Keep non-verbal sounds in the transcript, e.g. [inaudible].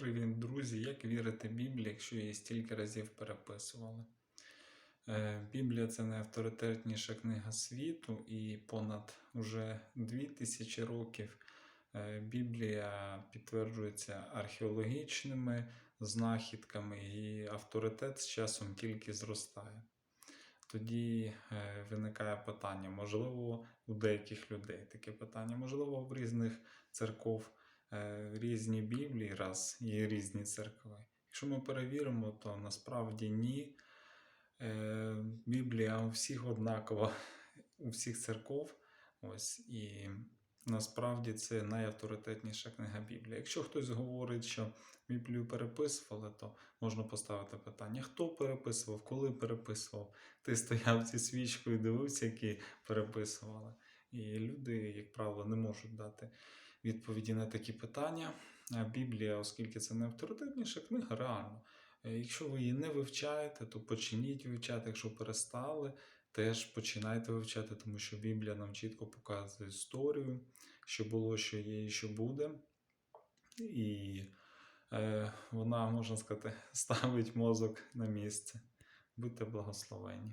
Привіт, друзі! Як вірити Біблії, якщо її стільки разів переписували? Е, Біблія це найавторитетніша книга світу, і понад уже 2000 років е, Біблія підтверджується археологічними знахідками, і авторитет з часом тільки зростає. Тоді е, виникає питання, можливо, у деяких людей таке питання, можливо, в різних церков різні Біблії, раз є різні церкви. Якщо ми перевіримо, то насправді ні. Е, Біблія у всіх однакова, [laughs] у всіх церков. Ось, і насправді це найавторитетніша книга Біблії. Якщо хтось говорить, що Біблію переписували, то можна поставити питання: хто переписував, коли переписував? Ти стояв зі свічкою, дивився, які переписували. І люди, як правило, не можуть дати відповіді на такі питання. А Біблія, оскільки це не авторитетніша книга, реально. Е, Якщо ви її не вивчаєте, то почніть вивчати. Якщо перестали, теж починайте вивчати, тому що Біблія нам чітко показує історію, що було, що є і що буде. І е, вона, можна сказати, [laughs] ставить мозок на місце. Будьте благословені.